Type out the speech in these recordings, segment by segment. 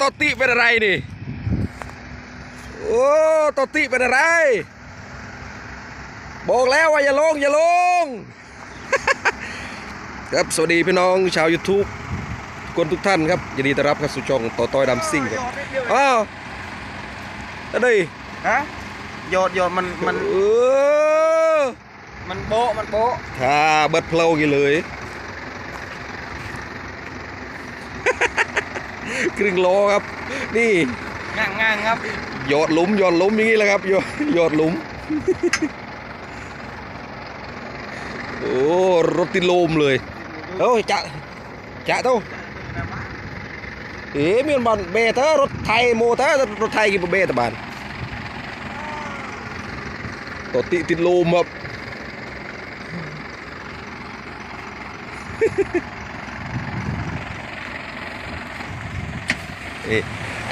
ตอติเป็นอะไรนี่ โอ้ตอติเป็นอะไร บอกแล้วว่าอย่าลงอย่าลง ครับสวัสดีพี่น้องชาว YouTube ทุกคนทุกท่านครับยินดีต้อนรับเข้าสู่ช่องต่อต้อยดำซิ่งครับอ้าวอะไรฮะโยดโยดมันมันเออมันโบะมันโบะถ้าเบิดเพลากี่เลย ครึ่งโลครับ นี่ง่างง่างครับหยอดหลุมหยอดหลุมอย่างนี้แหละครับหยอดหยอดหลุม โอ้รถติดลมเลยโอ้ยจะจะเต้าเอ๊ะมีมันบานเบเตอร์รถไทยโมเตอร์รถไทยกี่เบเตอร์บานตัวติติดลมครับ เอ๊ะไอ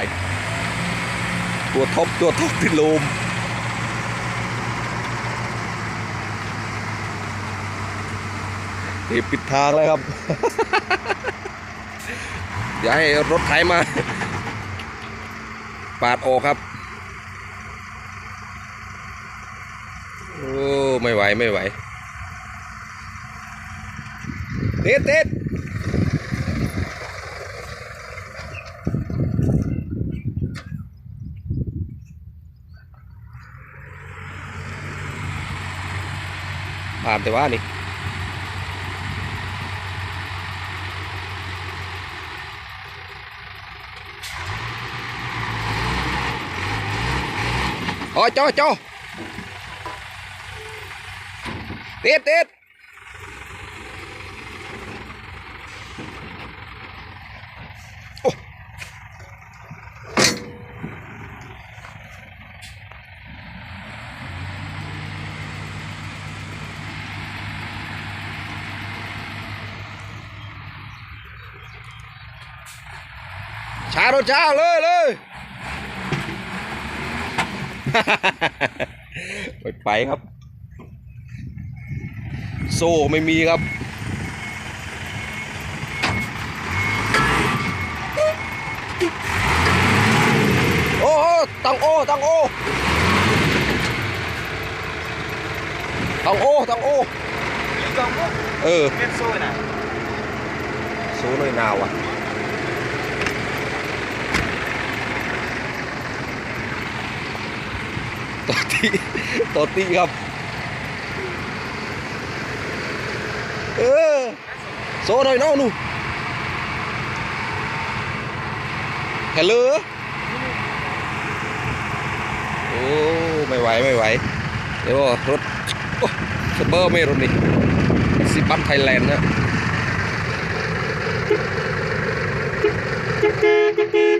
ตัวท็อปตัวท็อปติดลมนี่ปิดทางแล้วครับ อย่าให้รถไถมา ปาดออกครับ โอ้ ไม่ไหว ไม่ไหว เต็ดเต็ด ผ่านแต่ว่านี่ โอ้ยโจโจติดติดโอ้ ช้ารถช้าเลยเลยไปไปครับ โซ่ไม่มีครับโอ้โหตังโอตังโอตังโอตังโอยี่กองพวกเออเล่นโซ่น่ะโซ่เลยนาวอะ ตอตีตอตีครับ เออโซ่หน่อยน้องหนูฮัลโหลโอ้ไม่ไหวไม่ไหว เดี๋ยวรถสเบอร์ไม่รถนี่สิบัตไทยแลนด์นะ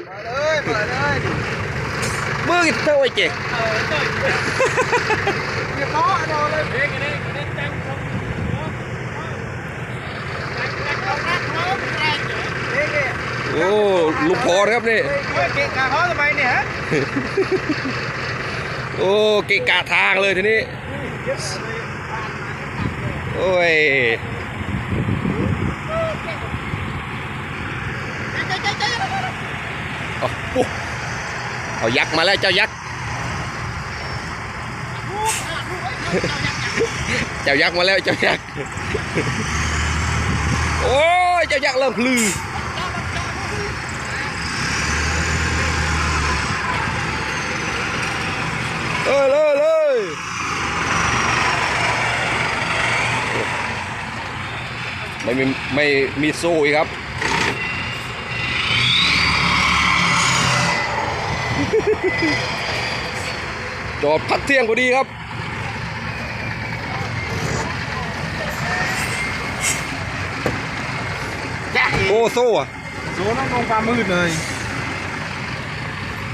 มาเลยมาเลย มือกินเท่า ไอ้เจ๊เออเจ้ยเรียบร้อยนอนเลยเพลงกันเองกันเองจังชมเฮ้ยโอ้ลูกพอนะครับนี่เฮ้ยเก่งขาเขาทำไมเนี่ยฮะโอ้เกะกะทางเลยทีนี้โอ้ยเอาปุ๊บเอายักษ์มาแล้วเจ้ายักษ์ เจ้ายักษ์มาแล้วเจ้ายักษ์โอ้ยเจ้ายักษ์เริ่มพลือเลยเลยเลยไม่มีไม่มีโซ่อีกครับจอดพักเที่ยงพอดีครับ จ้า โอ้โซ่อะโซ่ต้องลงความมืดเลย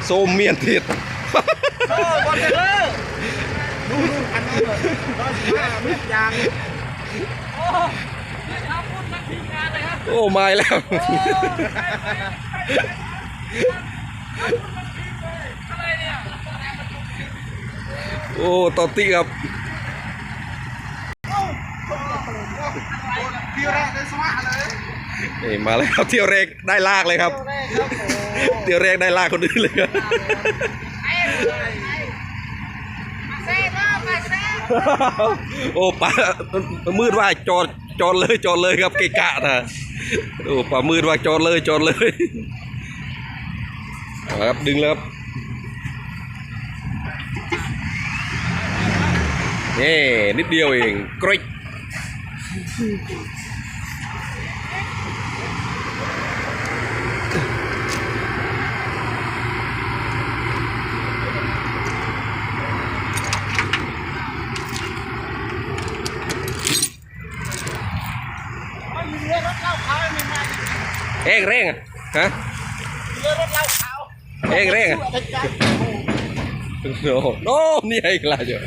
โซ่เมียนติดเออบอลเลยดูดูอันนี้เลยร้อยสิบห้ามิตรยางโอ้ไม่แล้วโอ้ตอตติครับเที่ยวแรกเลยสวะเลย นี่มาแล้วเที่ยวเรกได้ลากเลยครับ เที่ยวแรกครับโอ้เดี๋ยวแรกได้ลากคนอื่นเลยครับโอ้ป้ามืดว่าจอดจอดเลยจอดเลยครับเกะกะนะโอ้ป้ามืดว่าจอดเลยจอดเลยเอาครับดึงแล้วครับนี่นิดเดียวเองกริ๊ก เองเร่งอะฮะเองเร่งโอ้โหนี่ไอ้กลาเจอ